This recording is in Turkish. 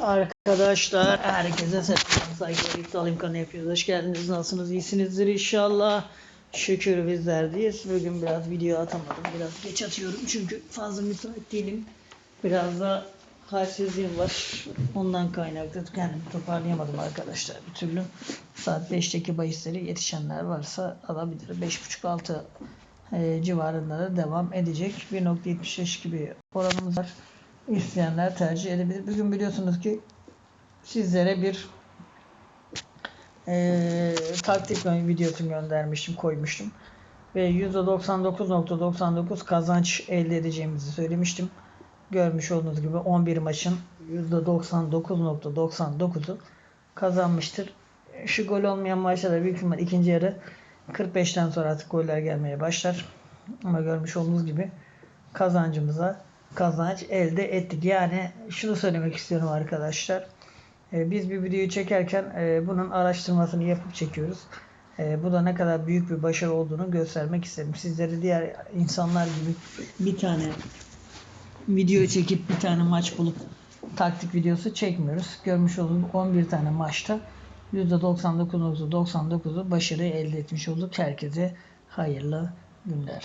Arkadaşlar herkese selam saygılar İptal imkanı yapıyoruz. Hoş geldiniz. Nasılsınız? İyisinizdir inşallah. Şükür bizlerdeyiz. Bugün biraz video atamadım. Biraz geç atıyorum çünkü fazla müsait değilim. Biraz da halsizliğim var. Ondan kaynaklı kendimi toparlayamadım arkadaşlar bir türlü. Saat 5'teki bahisleri yetişenler varsa alabilir. 5.30-6 e, civarında da devam edecek. 1.75 gibi oranımız var. İsteyenler tercih edebilir. Bugün biliyorsunuz ki sizlere bir e, taktik videosu göndermiştim, koymuştum. Ve %99.99 kazanç elde edeceğimizi söylemiştim. Görmüş olduğunuz gibi 11 maçın %99.99'u kazanmıştır. Şu gol olmayan maçlarda büyük ihtimal ikinci yarı 45'ten sonra artık goller gelmeye başlar. Ama görmüş olduğunuz gibi kazancımıza kazanç elde ettik. Yani şunu söylemek istiyorum arkadaşlar. Ee, biz bir videoyu çekerken e, bunun araştırmasını yapıp çekiyoruz. E, bu da ne kadar büyük bir başarı olduğunu göstermek istedim. Sizlere diğer insanlar gibi bir tane video çekip bir tane maç bulup taktik videosu çekmiyoruz. Görmüş olduğunuz 11 tane maçta %99.99'u başarı elde etmiş olduk. Herkese hayırlı günler.